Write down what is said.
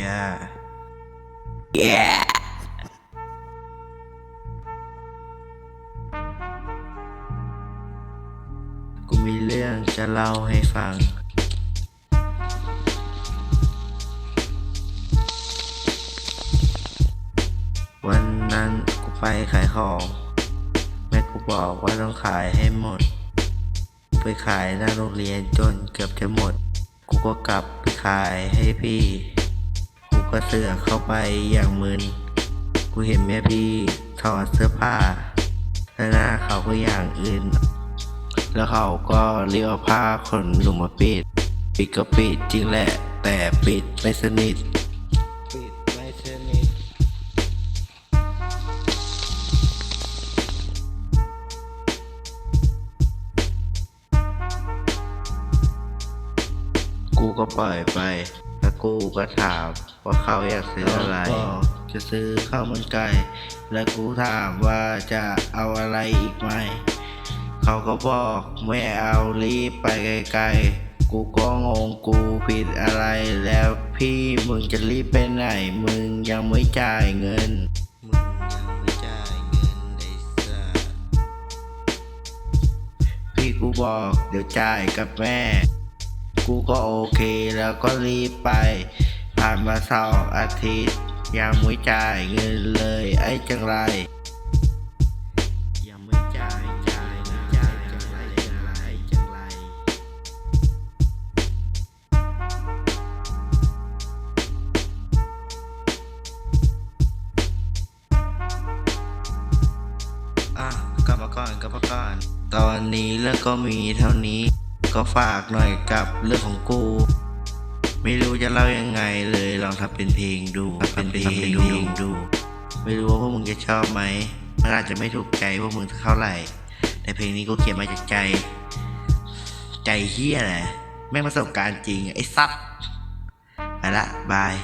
yeah yeah กูมีเรื่องจะเล่าให้ฟัง วันนั้นกูไปขายของ แม่กูบอกว่าต้องขายให้หมดไปขายหน้าโรงเรียนจนเกือบจะหมด กูก็กลับไปขายให้พี่ กูก็เสือกเข้าไปอย่างมึน กูเห็นแม่พี่ถอดเสื้อผ้าแล้วหน้าเขาก็อย่างอื่น แล้วเขาก็เรียกเอาผ้าขนหนูมาปิด ปิดก็ปิดจริงแหละ แต่ปิดไม่สนิท ปิดไม่สนิทกูก็ปล่อยไปแล้ว กูก็ถามว่าเขาอยากซื้ออะไร จะซื้อข้าวมันไก่ แล้วกูถามว่าจะเอาอะไรอีกไหม เขาก็บอกไม่เอารีบไปไกลๆ กูก็งงกูผิดอะไรแล้วพี่มึงจะรีบไปไหน มึงยังไม่จ่ายเงินมึงยังไม่จ่ายเงินไอ้สัสพี่กูบอกเดี๋ยวจ่ายกับแม่ กูก็โอเคแล้วก็รีบไป ผ่านมาเสาร์อาทิตย์ยังไม่จ่ายเงินเลยไอ้จังไรยังไม่จ่ายจ่ายไม่จ่ายจังไรจังไรจังไรอะกลับมาก่อนกลับมาก่อนตอนนี้เรื่องก็มีเท่านี้ ก็ฝากหน่อยกับเรื่องของกู ไม่รู้จะเล่ายังไงเลยลองทำเป็นเพลงดูทำเป็นเพลงดู ไม่รู้ว่าพวกมึงจะชอบไหมมันอาจจะไม่ถูกใจพวกมึงเท่าไหร่ แต่เพลงนี้กูเขียนมาจากใจ ใจเฮียแหละแม่งประสบการณ์จริงไอ้ซับไปละบาย